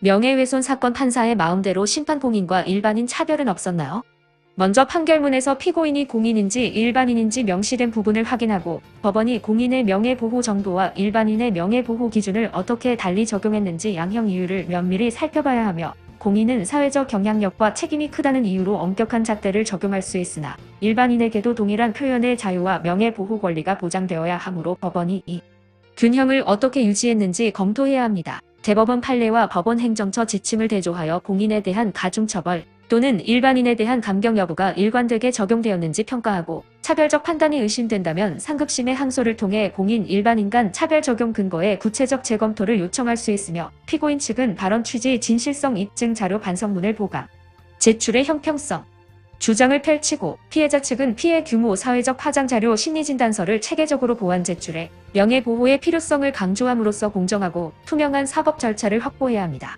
명예훼손 사건 판사의 마음대로 심판봉인과 일반인 차별은 없었나요? 먼저 판결문에서 피고인이 공인인지 일반인인지 명시된 부분을 확인하고 법원이 공인의 명예보호 정도와 일반인의 명예보호 기준을 어떻게 달리 적용했는지 양형 이유를 면밀히 살펴봐야 하며 공인은 사회적 영향력과 책임이 크다는 이유로 엄격한 잣대를 적용할 수 있으나 일반인에게도 동일한 표현의 자유와 명예보호 권리가 보장되어야 하므로 법원이 이 균형을 어떻게 유지했는지 검토해야 합니다. 대법원 판례와 법원 행정처 지침을 대조하여 공인에 대한 가중처벌 또는 일반인에 대한 감경 여부가 일관되게 적용되었는지 평가하고 차별적 판단이 의심된다면 상급심의 항소를 통해 공인 일반인 간 차별 적용 근거의 구체적 재검토를 요청할 수 있으며 피고인 측은 발언 취지 진실성 입증 자료 반성문을 보강. 제출의 형평성 주장을 펼치고 피해자 측은 피해 규모 사회적 파장 자료 심리 진단서를 체계적으로 보완 제출해 명예 보호의 필요성을 강조함으로써 공정하고 투명한 사법 절차를 확보해야 합니다.